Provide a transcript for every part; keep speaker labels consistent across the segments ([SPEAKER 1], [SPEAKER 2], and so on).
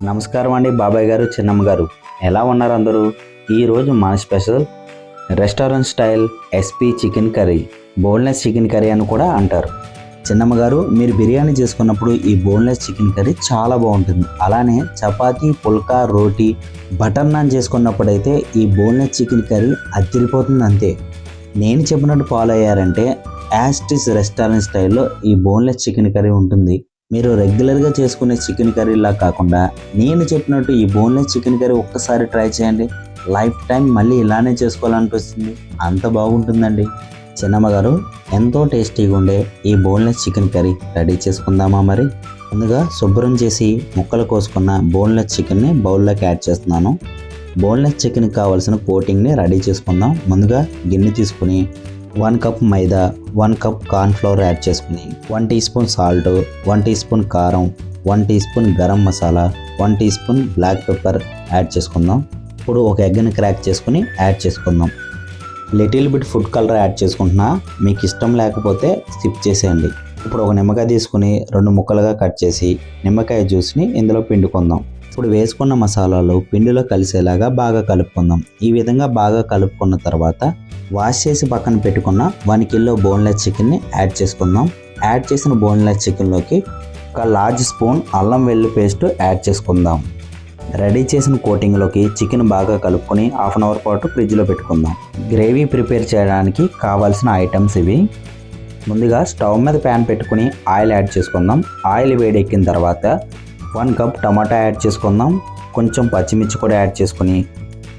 [SPEAKER 1] నమస్కారం అండి బాబాయ్ గారు చిన్నమ్మ గారు. ఎలా ఉన్నారు అందరూ? ఈరోజు మన special restaurant style SP chicken curry boneless chicken curry అని కూడా అంటారు. చిన్నమ్మ గారు మీరు బిర్యానీ చేసుకున్నప్పుడు ఈ బోన్లెస్ చికెన్ కర్రీ చాలా బాగుంటుంది. అలానే చపాతీ పుల్కా రోటీ బటర్ నాన్ చేసుకున్నప్పుడైతే ఈ బోన్లెస్ చికెన్ కర్రీ అదిరిపోతుంది అంతే. నేను చెప్పినట్టు ఫాలో అయ్యారంటే యాస్టిస్ రెస్టారెంట్ స్టైల్లో ఈ బోన్లెస్ చికెన్ కర్రీ ఉంటుంది. మీరు రెగ్యులర్గా చేసుకునే చికెన్ కర్రీలా కాకుండా నేను చెప్పినట్టు ఈ బోన్లెస్ చికెన్ కర్రీ ఒక్కసారి ట్రై చేయండి. లైఫ్ టైం మళ్ళీ ఇలానే చేసుకోవాలనిపిస్తుంది. అంత బాగుంటుందండి. చిన్నమ్మగారు ఎంతో టేస్టీగా ఉండే ఈ బోన్లెస్ చికెన్ కర్రీ రెడీ చేసుకుందామా మరి? ముందుగా శుభ్రం చేసి ముక్కలు కోసుకున్న బోన్లెస్ చికెన్ని బౌల్లోకి యాడ్ చేస్తున్నాను. బోన్లెస్ చికెన్కి కావాల్సిన కోటింగ్ని రెడీ చేసుకుందాం. ముందుగా గిన్నె తీసుకుని one cup maida one cup corn flour add చేసుకుని one teaspoon salt one teaspoon కారం one teaspoon garam masala one teaspoon black pepper add చేసుకుందాం. ఇప్పుడు ఒక ఎగ్ని క్రాక్ చేసుకుని యాడ్ చేసుకుందాం. Little bit food colour add చేసుకుంటున్నా. మీకు ఇష్టం లేకపోతే స్కిప్ చేసేయండి. ఇప్పుడు ఒక నిమ్మకాయ తీసుకుని రెండు ముక్కలుగా కట్ చేసి నిమ్మకాయ జ్యూస్ని ఇందులో పిండుకుందాం. ఇప్పుడు వేసుకున్న మసాలాలు పిండిలో కలిసేలాగా బాగా కలుపుకుందాం. ఈ విధంగా బాగా కలుపుకున్న తర్వాత వాష్ చేసి పక్కన పెట్టుకున్న వన్ కిలో బోన్లెస్ చికెన్ని యాడ్ చేసుకుందాం. యాడ్ చేసిన బోన్లెస్ చికెన్లోకి ఒక లార్జ్ స్పూన్ అల్లం వెల్లుల్లి పేస్ట్ యాడ్ చేసుకుందాం. రెడీ చేసిన కోటింగ్లోకి చికెన్ బాగా కలుపుకొని హాఫ్ అన్ అవర్ పాటు ఫ్రిడ్జ్లో పెట్టుకుందాం. గ్రేవీ ప్రిపేర్ చేయడానికి కావాల్సిన ఐటమ్స్ ఇవి. ముందుగా స్టవ్ మీద ప్యాన్ పెట్టుకుని ఆయిల్ యాడ్ చేసుకుందాం. ఆయిల్ వేడెక్కిన తర్వాత వన్ కప్ టమాటా యాడ్ చేసుకుందాం. కొంచెం పచ్చిమిర్చి కూడా యాడ్ చేసుకుని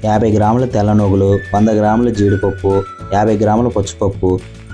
[SPEAKER 1] యాభై గ్రాముల తెల్ల నువ్వులు వంద గ్రాముల జీడిపప్పు యాభై గ్రాముల పచ్చిపప్పు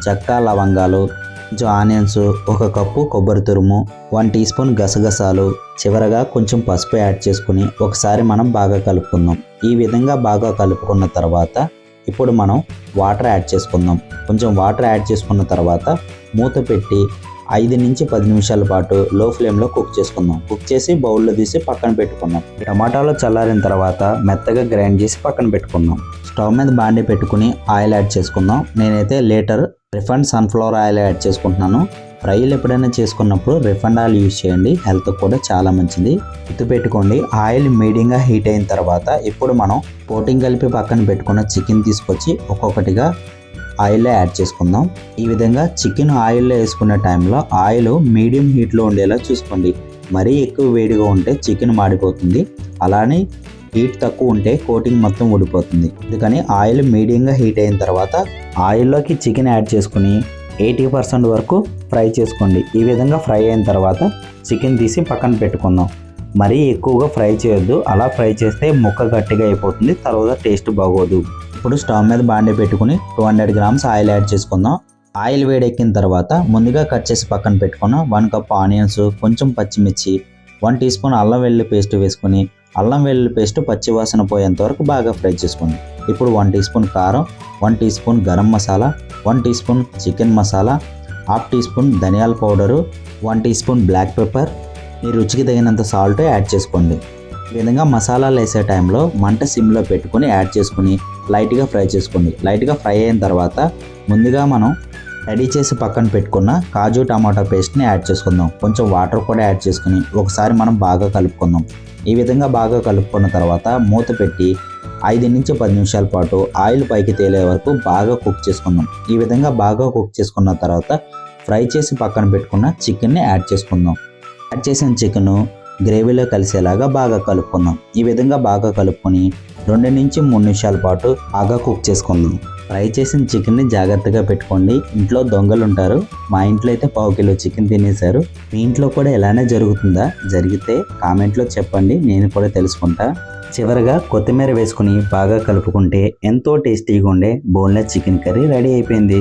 [SPEAKER 1] చెక్క లవంగాలు కొంచెం ఆనియన్స్ ఒక కప్పు కొబ్బరి తురుము వన్ టీ స్పూన్ గసగసాలు చివరగా కొంచెం పసుపు యాడ్ చేసుకుని ఒకసారి మనం బాగా కలుపుకుందాం. ఈ విధంగా బాగా కలుపుకున్న తర్వాత ఇప్పుడు మనం వాటర్ యాడ్ చేసుకుందాం. కొంచెం వాటర్ యాడ్ చేసుకున్న తర్వాత మూత పెట్టి ఐదు నుంచి పది నిమిషాల పాటు లో ఫ్లేమ్లో కుక్ చేసుకుందాం. కుక్ చేసి బౌల్లో తీసి పక్కన పెట్టుకుందాం. టమాటాలు చల్లారిన తర్వాత మెత్తగా గ్రైండ్ చేసి పక్కన పెట్టుకుందాం. స్టవ్ మీద బాండి పెట్టుకుని ఆయిల్ యాడ్ చేసుకుందాం. నేనైతే litre refined sunflower oil add చేసుకుంటున్నాను. ఫ్రైలు ఎప్పుడైనా చేసుకున్నప్పుడు రిఫండ్ ఆయిల్ యూజ్ చేయండి. హెల్త్ కూడా చాలా మంచిది. గుర్తు పెట్టుకోండి ఆయిల్ మీడియంగా హీట్ అయిన తర్వాత ఇప్పుడు మనం కోటింగ్ కలిపి పక్కన పెట్టుకున్న చికెన్ తీసుకొచ్చి ఒక్కొక్కటిగా ఆయిల్లో యాడ్ చేసుకుందాం. ఈ విధంగా చికెన్ ఆయిల్లో వేసుకునే టైంలో ఆయిల్ మీడియం హీట్లో ఉండేలా చూసుకోండి. మరీ ఎక్కువ వేడిగా ఉంటే చికెన్ మాడిపోతుంది. అలానే హీట్ తక్కువ ఉంటే కోటింగ్ మొత్తం ఊడిపోతుంది. అందుకని ఆయిల్ మీడియంగా హీట్ అయిన తర్వాత ఆయిల్లోకి చికెన్ యాడ్ చేసుకుని ఎయిటీ పర్సెంట్ వరకు ఫ్రై చేసుకోండి. ఈ విధంగా ఫ్రై అయిన తర్వాత చికెన్ తీసి పక్కన పెట్టుకుందాం. మరీ ఎక్కువగా ఫ్రై చేయొద్దు. అలా ఫ్రై చేస్తే ముక్క గట్టిగా అయిపోతుంది. తర్వాత టేస్ట్ బాగోదు. ఇప్పుడు స్టవ్ మీద బాండి పెట్టుకుని two hundred grams oil add చేసుకుందాం. ఆయిల్ వేడెక్కిన తర్వాత ముందుగా కట్ చేసి పక్కన పెట్టుకున్న వన్ కప్ ఆనియన్స్ కొంచెం పచ్చిమిర్చి వన్ టీ స్పూన్ అల్లం వెల్లుల్లి పేస్ట్ వేసుకుని అల్లం వెల్లుల్లి పేస్ట్ పచ్చి వాసన పోయేంత వరకు బాగా ఫ్రై చేసుకోండి. ఇప్పుడు వన్ టీ స్పూన్ కారం one teaspoon garam masala one teaspoon chicken masala half teaspoon ధనియాల powder one teaspoon black pepper. మీ రుచికి తగినంత సాల్ట్ యాడ్ చేసుకోండి. ఈ విధంగా మసాలాలు వేసే టైంలో మంట సిమ్లో పెట్టుకొని యాడ్ చేసుకుని లైట్గా ఫ్రై చేసుకోండి. లైట్గా ఫ్రై అయిన తర్వాత ముందుగా మనం రెడీ చేసి పక్కన పెట్టుకున్న కాజు టమాటా పేస్ట్ని యాడ్ చేసుకుందాం. కొంచెం వాటర్ కూడా యాడ్ చేసుకుని ఒకసారి మనం బాగా కలుపుకుందాం. ఈ విధంగా బాగా కలుపుకున్న తర్వాత మూత పెట్టి ఐదు నుంచి పది నిమిషాల పాటు ఆయిల్ పైకి తేలే వరకు బాగా కుక్ చేసుకుందాం. ఈ విధంగా బాగా కుక్ చేసుకున్న తర్వాత ఫ్రై చేసి పక్కన పెట్టుకున్న చికెన్ని యాడ్ చేసుకుందాం. యాడ్ చేసిన చికెన్ గ్రేవీలో కలిసేలాగా బాగా కలుపుకుందాం. ఈ విధంగా బాగా కలుపుకొని రెండు నుంచి మూడు నిమిషాల పాటు బాగా కుక్ చేసుకుందాం. ఫ్రై చేసిన చికెన్ని జాగ్రత్తగా పెట్టుకోండి. ఇంట్లో దొంగలు ఉంటారు. మా ఇంట్లో అయితే పావు కిలో చికెన్ తినేశారు. మీ ఇంట్లో కూడా ఎలానే జరుగుతుందా? జరిగితే కామెంట్లో చెప్పండి. నేను కూడా తెలుసుకుంటా. చివరగా కొత్తిమీర వేసుకుని బాగా కలుపుకుంటే ఎంతో టేస్టీగా ఉండే బోన్లెస్ చికెన్ కర్రీ రెడీ అయిపోయింది.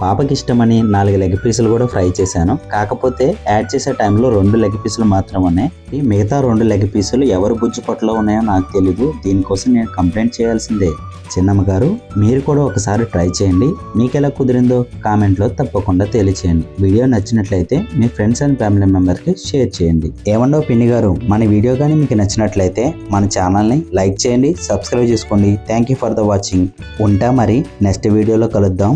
[SPEAKER 1] పాపకి ఇష్టమని నాలుగు లెగ్ పీసులు కూడా ఫ్రై చేశాను. కాకపోతే యాడ్ చేసే టైంలో రెండు లెగ్ పీసులు మాత్రం ఉన్నాయి. ఈ మిగతా రెండు లెగ్ పీసులు ఎవరు బుజ్జు పొట్టలో ఉన్నాయో నాకు తెలీదు. దీనికోసం నేను కంప్లైంట్ చేయాల్సిందే. చిన్నమ్మ గారు మీరు కూడా ఒకసారి ట్రై చేయండి. మీకు ఎలా కుదిరిందో కామెంట్లో తప్పకుండా తెలియచేయండి. వీడియో నచ్చినట్లయితే మీ ఫ్రెండ్స్ అండ్ ఫ్యామిలీ మెంబర్కి షేర్ చేయండి. ఏమండో పిన్ని గారు మన వీడియో కానీ మీకు నచ్చినట్లయితే మన ఛానల్ని లైక్ చేయండి సబ్స్క్రైబ్ చేసుకోండి. Thank you for the watching ఉంటా మరి నెక్స్ట్ వీడియోలో కలుద్దాం.